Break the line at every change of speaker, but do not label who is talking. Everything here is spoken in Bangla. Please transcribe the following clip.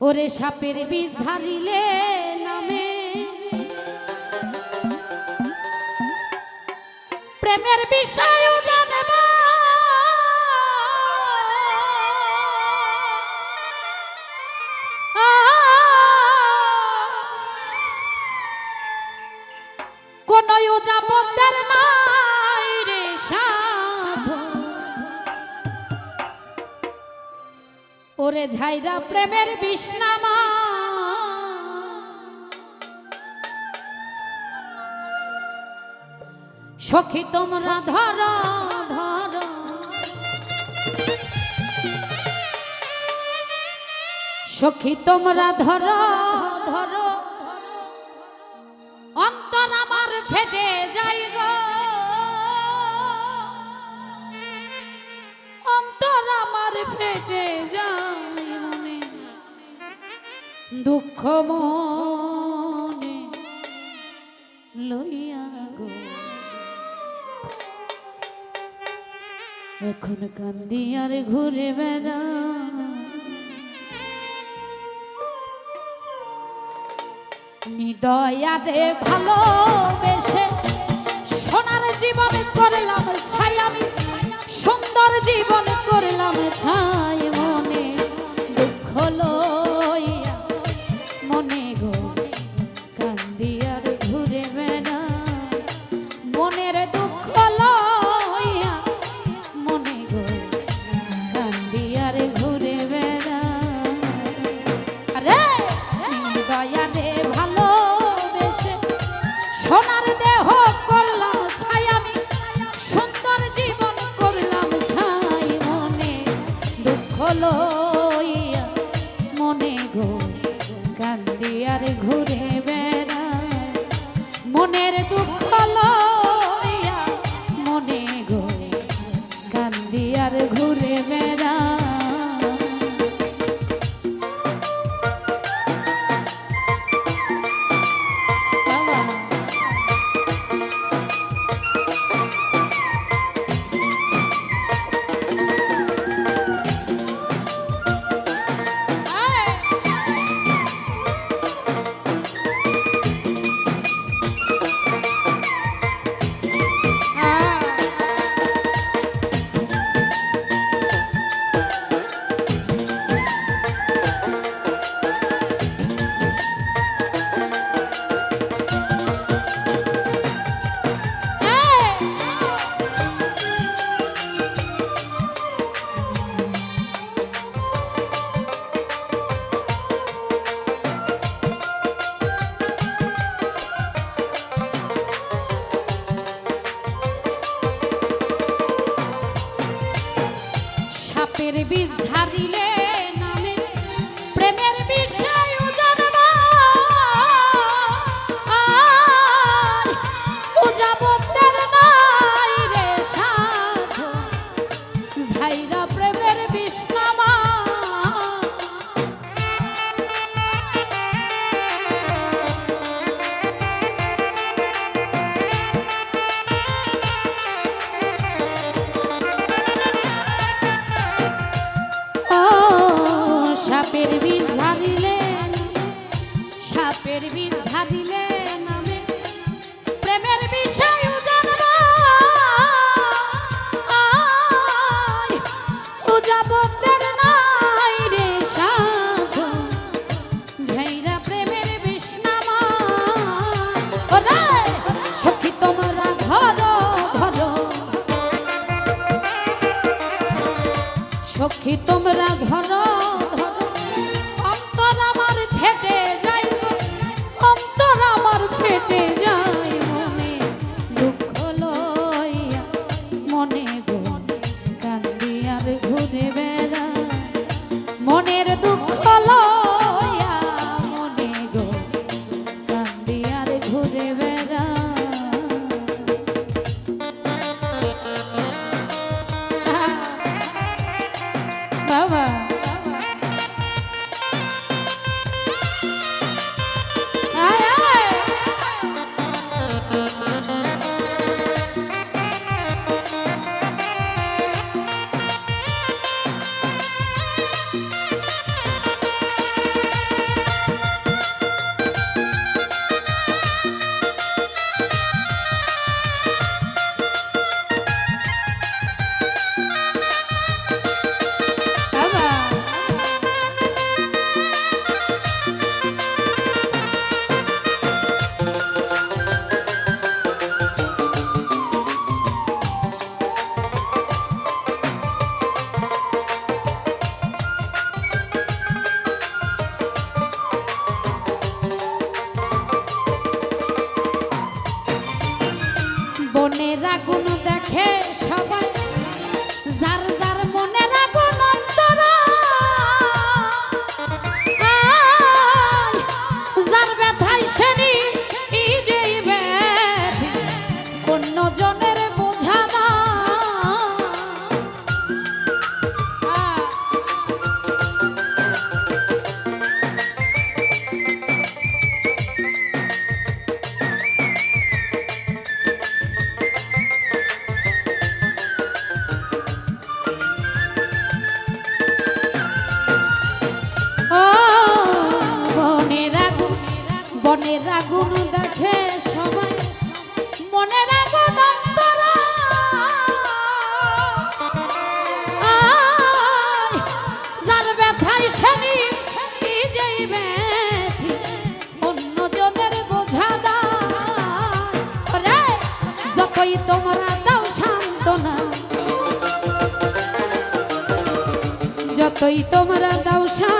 ওরে সাপের বিষ ধারিলে নামে। প্রেমের বিষয় ওরে ঝাইরা প্রেমের বিষ্ণামা। সখী তোমরা ধর ধর। সখী তোমরা ধর, ধরো। অন্তর আমার ফেটে যাই গো। অন্তর আমার ফেটে যাই দুঃখ মনে লইয়া গো। এখন কান্দি আর ঘুরে বেড়া নিদয়াতে ভালোবেসে সোনার জীবন করলাম ছাই আমি, সুন্দর জীবন বলো বিষ সাপের বিষ দিলেন যতই তোমরা দাও সা